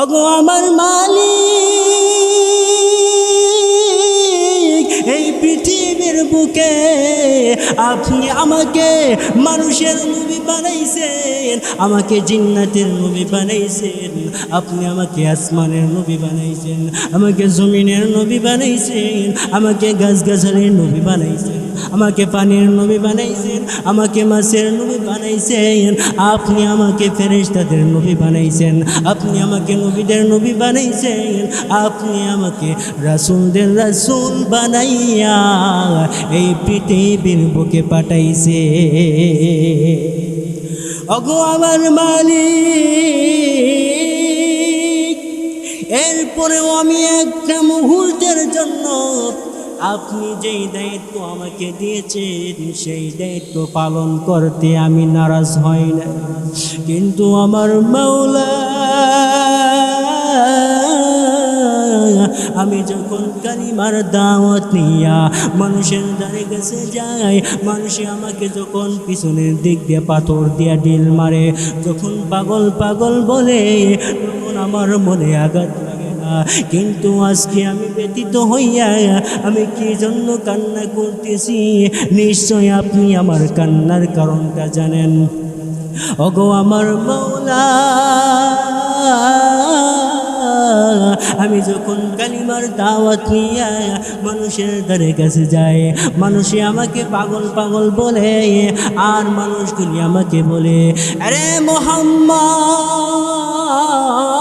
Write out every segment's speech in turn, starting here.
অগো আমার মালিক, এই পৃথিবীর বুকে আপনি আমাকে মানুষের নবী বানাইছেন, আমাকে জিন্নাতের নবী বানাইছেন, আপনি আমাকে আসমানের নবী বানাইছেন, আমাকে জমিনের নবী বানাইছেন, আমাকে গাছগাছালির নবী বানাইছেন। আমাকে পানির নবী বানাইছেন, আমাকে মাছের নবী বানাইছেন, আপনি আমাকে ফেরেস্তাদের নবী বানাইছেন, আপনি আমাকে নবীদের নবী বানাইছেন, আপনি আমাকে রাসূলদের রাসূল বানাইয়া এই পৃথিবীর বুকে পাঠাইছে অগো আমার মালিক, এরপরেও আমি একটা মুহূর্তের জন্য আপনি যেই দায়িত্ব আমাকে দিয়েছেন, সেই দায়িত্ব পালন করতে আমি নারাজ হই না। কিন্তু আমার মাওলা, আমি যখন কালিমার দাওয়াত নিয়া মানুষের দ্বারে কাছে যাই, মানুষে আমাকে যখন পিছনের দিক দিয়ে পাথর দিয়া ডিল মারে, যখন পাগল পাগল বলে, তখন আমার মনে আঘাত কিন্তু আজকে আমি ব্যতীত হইয়া আমি কি জন্য কান্না করতেছি? নিশ্চয় আপনি আমার কান্নার কারণটা জানেন। অগো আমার মৌলা আমি যখন কালিমার দাওয়াত নিয়ে মানুষের দ্বারে কাছে যাই, মানুষে আমাকে পাগল পাগল বলে, আর মানুষগুলি আমাকে বলে, আরে মোহাম্মদ তোর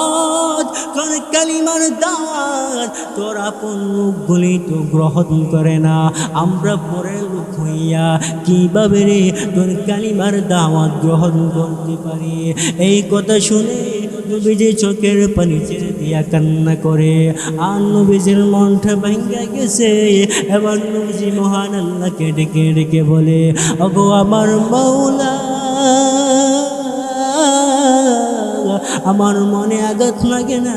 কালিমার দাওয়াত, তোর আপন লোকগুলি তো গ্রহণ করে না। আমরা পরের লোক হইয়া কীভাবে রে তোর কালিমার দাওয়াত গ্রহণ করতে পারি? এই কথা শুনে নবীজি চোখের পানি ছেড়ে দিয়া কান্না করে। আর নবীজির মনটা ভাঙ্গা গেছে। এবার নবীজি মহান আল্লাহকে ডেকে ডেকে বলে, অগো আমার মৌলা আমার মনে আঘাত লাগে না,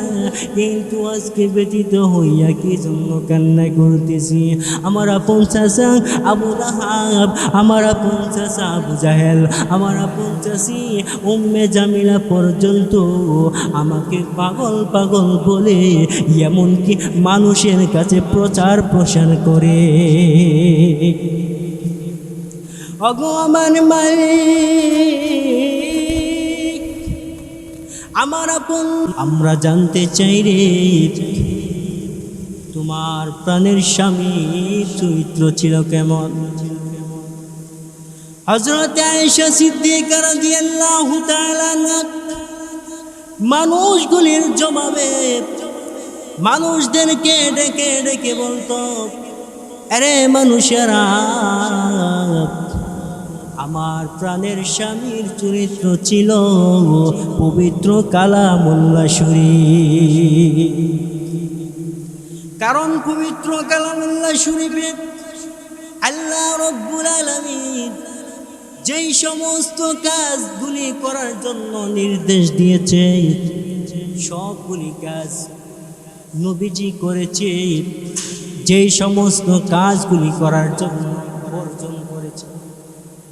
কিন্তু আজকে ব্যতীত হইয়া কি জন্য কান্না করতেছি? আমার আপন চাষা আবু রাহাব আমার আপন চাষা আবু জাহেল, আমার আপন চাষি উম্মে জামিলা পর্যন্ত আমাকে পাগল পাগল বলে এমনকি মানুষের কাছে প্রচার প্রসার করে। আমার মালিক আমার আপন। আমরা জানতে চাই রে, তোমার প্রাণের স্বামী চরিত্র ছিল কেমন? হজরত আয়েশা সিদ্দিকা রাদিয়াল্লাহু তাআলা আনহা, মানুষগুলির জবাবে মানুষদেরকে ডেকে ডেকে বলতো, আরে মানুষেরা আমার প্রাণের স্বামীর চরিত্র ছিল পবিত্র কালামুল্লাসুরি কারণ পবিত্র কালামুল্লা শরীফে আল্লাহ রব্বুল আলামিন যেই সমস্ত কাজগুলি করার জন্য নির্দেশ দিয়েছে সবগুলি কাজ নবীজি করেছে। যেই সমস্ত কাজগুলি করার জন্য করেছে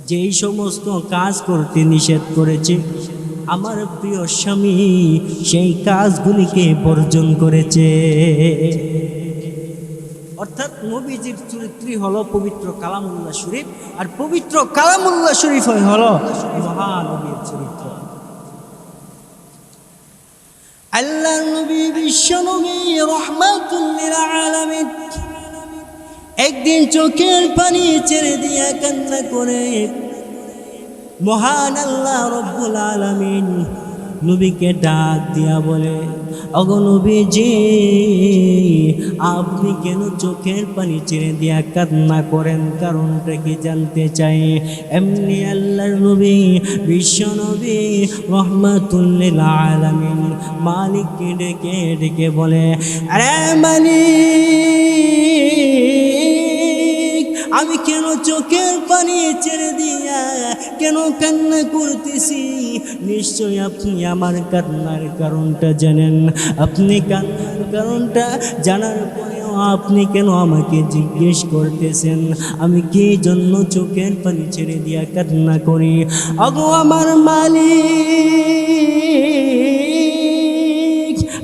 যেই সমস্ত কাজ করতে নিষেধ করেছে, আমার প্রিয় স্বামী সেই কাজগুলিকে বর্জন করেছে। অর্থাৎ নবীজির চরিত্রই হলো পবিত্র কালামুল্লাহ শরীফ, আর পবিত্র কালামুল্লাহ শরীফ হলো মহানবীর চরিত্র। আল্লাহ নবী বিশ্ব নবী রহমাতুল্লিল আলামিন একদিন চোখের পানি ছেড়ে দিয়া কান্না করে। মহান আল্লাহ রব্বুল আলামিন নবীকে ডাক দিয়া বলে অগনবীজি আপনি কেন চোখের পানি ছেড়ে দিয়া কান্না করেন? কারণটা কি জানতে চাই? এমনি আল্লাহর নবী, বিশ্ব নবী রহমাতুল্লিল আলামিন মালিককে ডেকে ডেকে বলে, আরে মালিক আমি কেন চোখের পানি ছেড়ে দিয়া কেন কান্না করতেছি? নিশ্চয় আপনি আমার কান্নার কারণটা জানেন। আপনি কান্নার কারণটা জানার পরেও আপনি কেন আমাকে জিজ্ঞেস করতেছেন? আমি কি জন্য চোখের পানি ছেড়ে দিয়া কান্না করি? আগো আমার মালিক,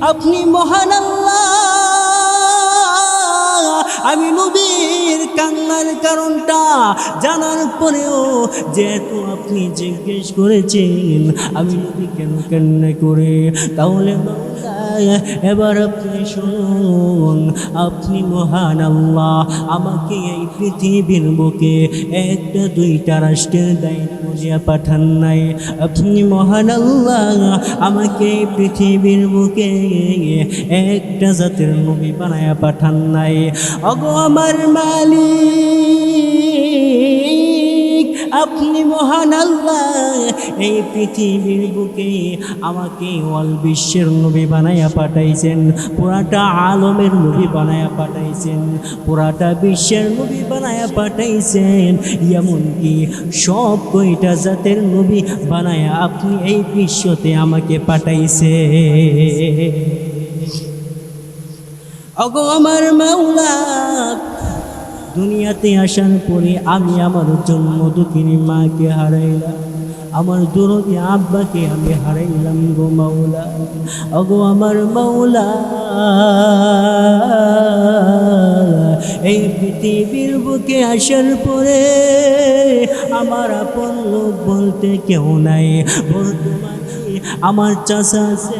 আপনি মহান আল্লাহ। আমি নবীর কান্নার কারণটা জানার পরেও যেহেতু আপনি জিজ্ঞেস করেছেন, আমি নবী কেন কান্না করে? তাহলে এবার আপনি শুনুন, আপনি মহান আল্লাহ, আমাকে এই পৃথিবীর বুকে একটা, দুইটা রাষ্ট্রের দায়িত্ব দিয়ে পাঠান নাই। আপনি মহান আল্লাহ, আমাকে এই পৃথিবীর বুকে একটা জাতের নবী বানায়া পাঠান নাই। অগো আমার মালিক আপনি মহান আল্লাহ। এই পৃথিবীর বুকে আমাকে অল বিশ্বের নবী বানায়া পাঠাইছেন, পুরাটা আলমের নবী বানায়া পাঠাইছেন, পুরাটা বিশ্বের নবী বানায়া পাঠাইছেন। এমনকি সব কয়টা জাতের নবী বানায়া আপনি এই বিশ্বতে আমাকে পাঠাইছে অগো আমার মাওলা দুনিয়াতে আসার পরে আমি আমার জন্ম দুঃখিনী মাকে হারাইলাম। আমার দুরদি আব্বাকে আমি হারাইলাম গো মাওলা। অগো আমার মাওলা, এই পৃথিবীর বুকে আসার পরে আমার আপন লোক বলতে কেউ নাই। বর্তমানে আমার চাষা আছে,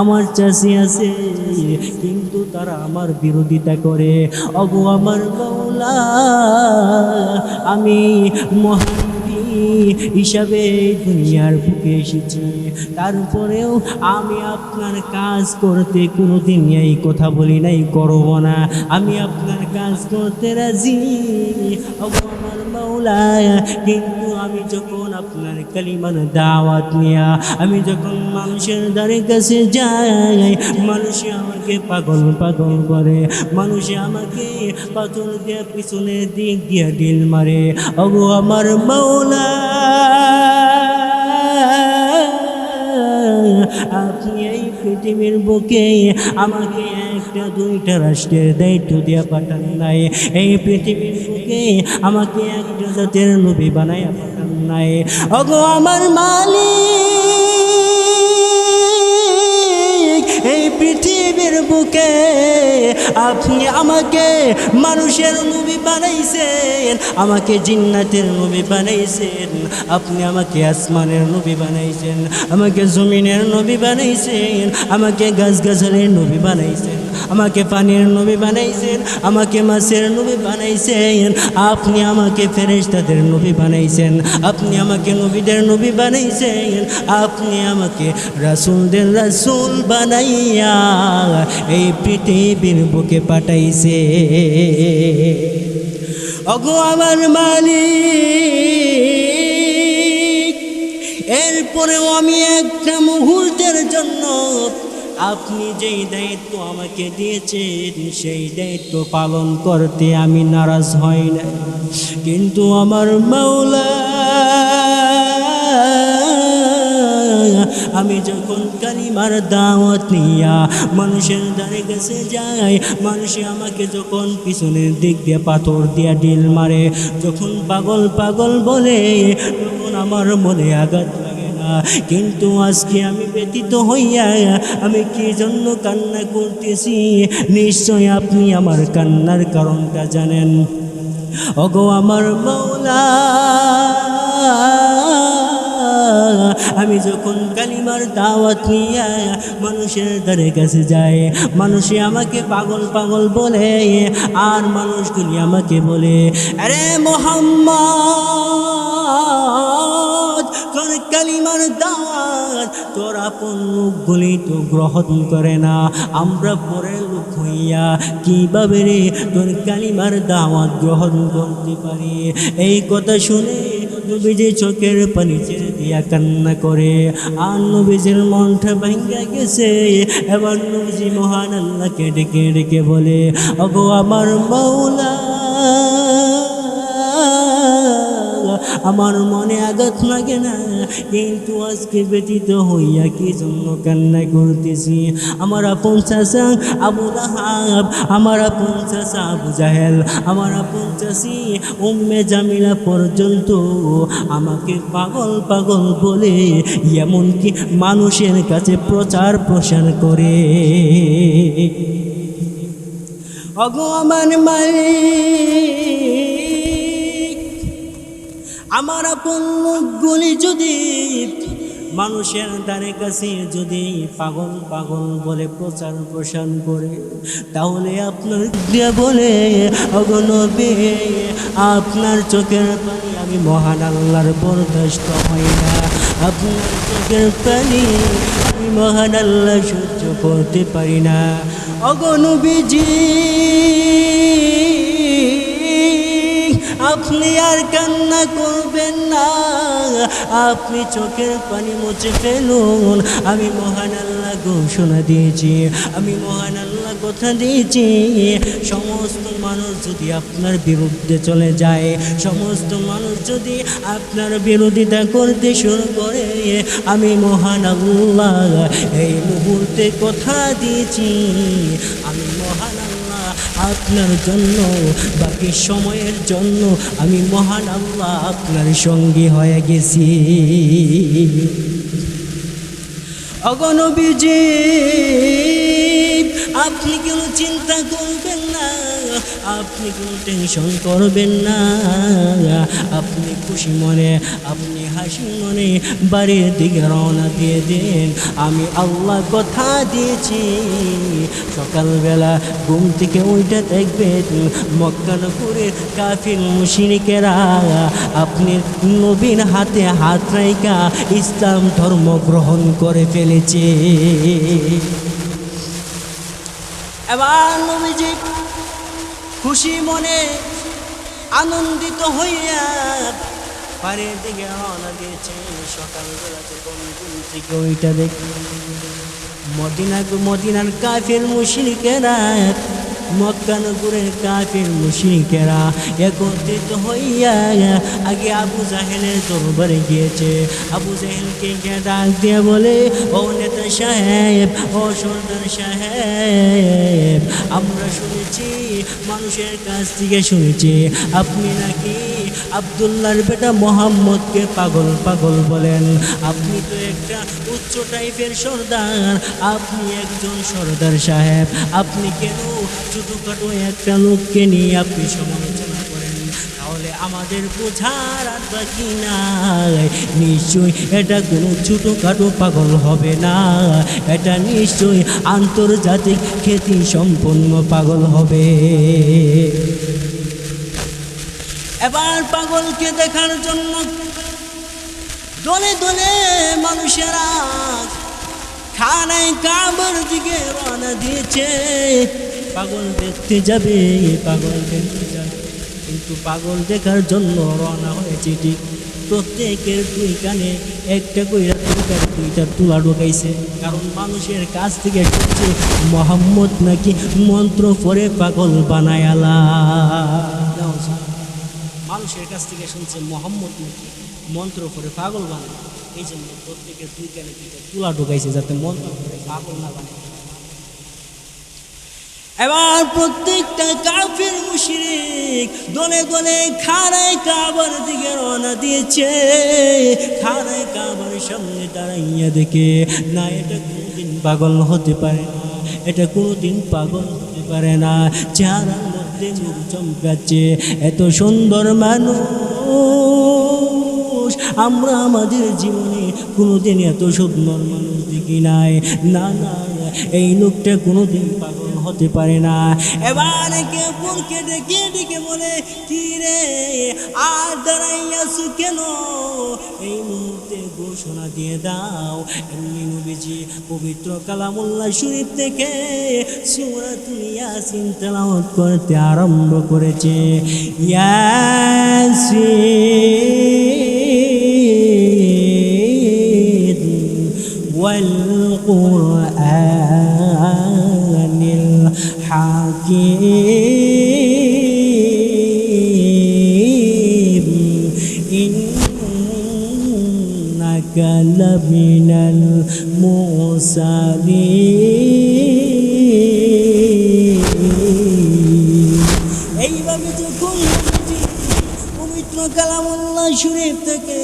আমার চাষি আছে, কিন্তু তারা আমার বিরোধিতা করে। অগো আমার আমি মহান্তি হিসাবে দুনিয়ার বুকে এসেছি। তারপরেও আমি আপনার কাজ করতে কোনোদিন এই কথা বলি নাই, করব না। আমি আপনার কাজ করতে রাজি অগো কিন্তু আমি যখন আপনার কালিমান দাওয়াত নিয়া, আমি যখন মানুষের দ্বারে কাছে যাই, মানুষে আমাকে পাগল পাগল করে, মানুষে আমাকে পাথর দিয়ে পিছনে দিক দিয়ে ডিল মারে অগো আমার মৌলা, আপনি পৃথিবীর বুকে আমাকে একটা, দুইটা রাষ্ট্রের দায়িত্ব দিয়া পাঠান নাই। এই পৃথিবীর বুকে আমাকে একটা জাতের নবী বানাইয়া পাঠান নাই। অগো আমার মালিক, এই পৃথিবীর বুকে আপনি আমাকে মানুষের নবী বানাইছেন, আমাকে জিন্নাতের নবী বানাইছেন, আপনি আমাকে আসমানের নবী বানাইছেন, আমাকে জমিনের নবী বানাইছেন, আমাকে গাছ গাছালের নবী বানাইছেন। আমাকে পানির নবী বানাইছেন, আমাকে মাছের নবী বানাইছেন, আপনি আমাকে ফেরেশতাদের নবী বানাইছেন, আপনি আমাকে নবীদের নবী বানাইছেন, আপনি আমাকে রাসূলদের রাসূল বানাইয়া এই পৃথিবীর বুকে পাঠাইছে অগো আমার মালিক, এরপরেও আমি একটা মুহূর্তের জন্য আপনি যেই দায়িত্ব আমাকে দিয়েছেন, সেই দায়িত্ব পালন করতে আমি নারাজ হই না কিন্তু আমার মাওলা, আমি যখন কালিমার দাওয়াত নিয়া মানুষের দ্বারে কাছে যাই, মানুষে আমাকে যখন পিছনের দিক দিয়ে পাথর দিয়া ডিল মারে, যখন পাগল পাগল বলে, তখন আমার মনে আঘাত কিন্তু আজকে আমি ব্যতীত হইয়া আমি কি জন্য কান্না করতেছি? নিশ্চয় আপনি আমার কান্নার কারণটা জানেন। ওগো আমার মৌলা, আমি যখন কালিমার দাওয়াত নিয়ে মানুষের দ্বারে কাছে যায় মানুষে আমাকে পাগল পাগল বলে, আর মানুষগুলি আমাকে বলে, আরে মোহাম্মদ তোর কালিমার দাওয়াত তোর আপন লোকগুলি তো গ্রহণ করে না। আমরা পরের লোক হইয়া কীভাবে রে তোর কালিমার দাওয়াত গ্রহণ করতে পারি? এই কথা শুনে নবীজি চোখের পানি ছেড়ে দিয়া কান্না করে। আর নবীজির মনটা ভেঙ্গে গেছে। এবার নবীজি মহান আল্লাহকে ডেকে ডেকে বলে, অগো আমার মৌলা আমার মনে আঘাত লাগে না। কিন্তু আজকে ব্যতীত হইয়া কি জন্য কান্না করতেছি? আমার আপন চাষা আবু লাহাব, আমার আপন চাষা আবু জাহেল, আমার আপন চাষি উম্মে জামিলা পর্যন্ত আমাকে পাগল পাগল বলে এমনকি মানুষের কাছে প্রচার প্রসার করে। ভগবান মালিক আমার আপন লোকগুলি যদি মানুষের দ্বারে কাছে যদি পাগল পাগল বলে প্রচার প্রসার করে, তাহলে আপনার বলে অগনবে আপনার চোখের পানি আমি মহান আল্লাহর বরদাস্ত হয় না। আপনার চোখের পানি আমি মহান আল্লাহ সহ্য করতে পারি না। অগনবীজি আপনি আর কান্না করবেন না। আপনি চোখের পানি মুছে ফেলুন। আমি মহান আল্লাহ ঘোষণা দিয়েছি। আমি মহান আল্লাহ কথা দিয়েছি। সমস্ত মানুষ যদি আপনার বিরুদ্ধে চলে যায়, সমস্ত মানুষ যদি আপনার বিরোধিতা করতে শুরু করে, আমি মহান আল্লাহ এই মুহূর্তে কথা দিয়েছি। আমি আপনার জন্য, বাকি সময়ের জন্য আমি মহান আল্লাহ আপনার সঙ্গী হয়ে গেছি। অগণবীজি আপনি কেন চিন্তা করবেন না, আপনি কোনো টেনশন করবেন না, আপনি খুশি মনে আপনি হাসি মনে বাড়ির দিকে রওনা দিয়ে দেন। আমি আল্লাহ কথা দিয়েছি। সকালবেলা ঘুম থেকে ওইটা দেখবেন মক্কানপুরের কাফির মুশিনিকেরা আপনি নবীন হাতে হাত রাইকা ইসলাম ধর্ম গ্রহণ করে ফেলেছে। এবার নবীজি খুশি মনে আনন্দিত হইয়া দিকে রওনা থেকে ওইটা মদিনা মদিনার কাফের কাফের একত্রিত হইয়া আগে আবু জাহেলের দরবারে গিয়েছে। আবু জাহেলকে গিয়ে ডাক দিয়ে বলে, ও নেতা সাহেব, ও সর্দার সাহেব, আমরা শুনেছি, মানুষের কাছ থেকে শুনেছি, আপনি নাকি আবদুল্লাহর বেটা মোহাম্মদকে পাগল পাগল বলেন। আপনি তো একটা উচ্চ টাইপের সর্দার, আপনি একজন সর্দার সাহেব। আপনি কেন ছোটোখাটো একটা লোককে নিয়ে আপনি সমালোচনা করেন? তাহলে আমাদের বোঝার আর বাকি নাই। নিশ্চয়ই এটা কোনো ছোটোখাটো পাগল হবে না। এটা নিশ্চয়ই আন্তর্জাতিক খ্যাতি সম্পন্ন পাগল হবে। এবার পাগলকে দেখার জন্য দলে দলে মানুষেরা খানায় কাবার দিকে রওনা দিয়েছে। পাগল দেখতে যাবে, পাগল দেখতে যাবে। কিন্তু পাগল দেখার জন্য রওনা হয়েছে ঠিক প্রত্যেকের দুই কানে, একটা কইরা দুইটা দুইটা তুলা ঢোকাইছে। কারণ মানুষের কাছ থেকে শুনছে, মোহাম্মদ নাকি মন্ত্র পরে পাগল বানায় আলা মানুষের কাছ থেকে শুনছে মোহাম্মদ নাকি মন্ত্র করে পাগল বানায়। এই জন্য প্রত্যেকের দুই কানে তুলা ঢোকাইছে যাতে মন্ত্র করে পাগল না বানায়। এবার প্রত্যেকটা কাফের মুশরিক দলে দলে খানায় কাবার দিকে রওনা দিয়েছে। খানায় কাবার সামনে দাঁড়াইয়া দেখে, না, এটা কোনোদিন পাগল হতে পারে না, এটা কোনোদিন পাগল হতে পারে না। চেহারার চমকাচ্ছে। এত সুন্দর মানুষ। আমরা আমাদের জীবনে কোনোদিন এত সুন্দর মানুষ দেখি নাই। না না, এই লোকটা কোনোদিন পাগল হতে পারে না। এবার কেউ বোনকে ডেকে ডেকে বলে, কি রে, আর দাঁড়াইয়াছো কেন? এই মুহূর্তে ঘোষণা দিয়ে দাও। এমনি নবীজি পবিত্র কালামুল্লাহ শরীফ থেকে সুরাতুল ইয়াসিন তেলাওয়াত করতে আরম্ভ করেছে। ইয়াসিন, ওয়াল حكيم إنك لمن المرسلين. এইভাবে যখন পবিত্র কালামুল্লা শরীফ থেকে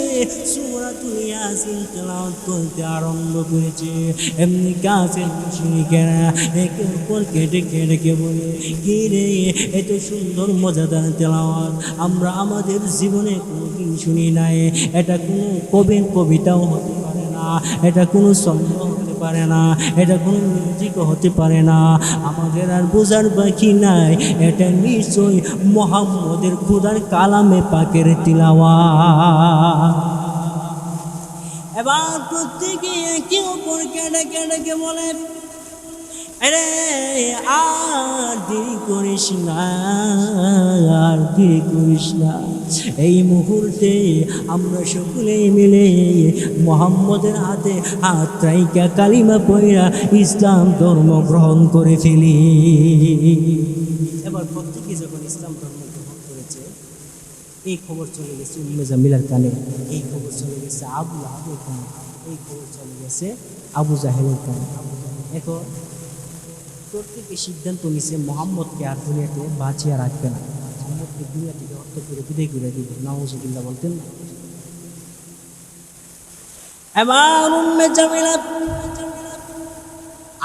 তেলাওয়াত করতে আরম্ভ করেছে। এমনি কাফের মুশরিকেরা একে অপরকে ডেকে ডেকে বলে, কি রে, এত সুন্দর, মজাদার তেলাওয়াত। আমরা আমাদের জীবনে কোনোদিন শুনি নাই। এটা কোনো কবির কবিতাও হতে পারে না। এটা কোনো ছন্দ হতে পারে না। এটা কোনো মিউজিকও হতে পারে না। আমাদের আর বোঝার বাকি নাই। এটা নিশ্চয়ই মোহাম্মদের খুদার কালামে পাকের তিলাওয়া এবার প্রত্যেকে একে বলে? আর দেরি করিস না, আর দেরি করিস না। এই মুহূর্তে আমরা সকলেই মিলে মোহাম্মদের হাতে হাত রাইকা কালিমা পয়রা ইসলাম ধর্ম গ্রহণ করে ফেলি। এবার প্রত্যেকে যখন ইসলাম ধর্ম গ্রহণ করেছে এই খবর চলে গেছে উম্মে জামিলার কানে। এই খবর চলে গেছে আবু আবুর কানে। এই খবর চলে গেছে আবু জাহেলের কানে। এখন প্রত্যেকে সিদ্ধান্ত নিছে মোহাম্মদকে আর দুনিয়াতে বাঁচিয়ে রাখবে না। মোহাম্মদকে দুনিয়া থেকে হত্যা করে বিদায় করে দিবে নওয়াজুবিল্লাহ বলতেন না। এবার উম্মে জামিলা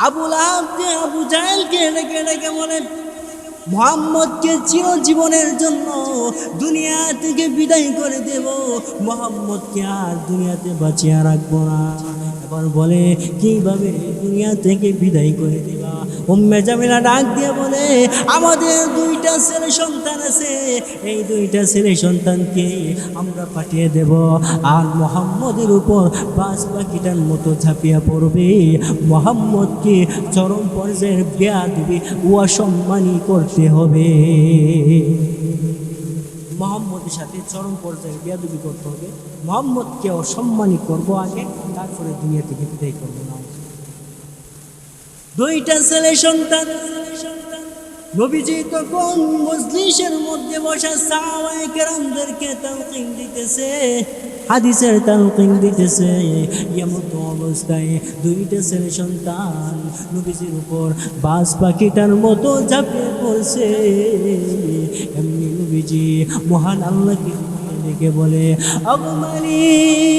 আবুল আবদে আবু জাহেলকে ডেকে ডেকে বলে মোহাম্মদকে চিরজীবনের জন্য দুনিয়া থেকে বিদায় করে দেব। মোহাম্মদকে আর দুনিয়াতে বাঁচিয়ে রাখব না। এবার বলে, কীভাবে দুনিয়া থেকে বিদায় করে দেবা? উম্মে জামিলা ডাক দিয়ে বলে, আমাদের দুইটা ছেলে সন্তান আছে। এই দুইটা ছেলে সন্তানকে আমরা পাঠিয়ে দেব। আর মোহাম্মদের উপর পাঁচ পাখিটার মতো ঝাঁপিয়ে পড়বে। মোহাম্মদকে চরম পর্যায়ের বেয়া দিবে। ও অসম্মানই করতে হবে। মোহাম্মদের সাথে চরম পর্যায়ে বেয়াদবি করতে হবে। মোহাম্মদকে অসম্মানই করব আগে, তারপরে দুনিয়া থেকে বিদায় করব না। দুইটা ছেলে সন্তান। নবীজি তখন মজলিসের মধ্যে বসা সাহাবায়ে কেরামদেরকে তালকিন দিতেছে, হাদিসের তালকিন দিতেছে। এমত অবস্থায় দুইটা ছেলে সন্তান নবীজির উপর বাস পাখিটার মতো ঝাঁপিয়ে পড়ছে। নবীজি মহান আল্লাহকে দেখে বলে অবমালিক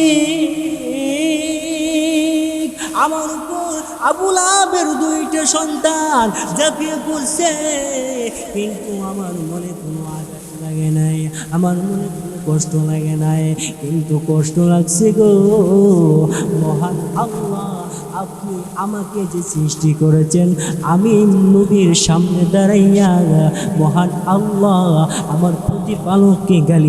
আমার উপর আবুল আবের দুইটা সন্তান ঝাঁপিয়ে পড়ছে কিন্তু আমার মনে কোনো আঘাত লাগে নাই, আমার মনে কোনো কষ্ট লাগে নাই, কিন্তু কষ্ট লাগছে গো। মহান আল্লাহ আপনি আমাকে যে সৃষ্টি করেছেন আমি নবীর সামনে দাঁড়াইয়া মহান আল্লাহ আমার প্রতিপালককে গালি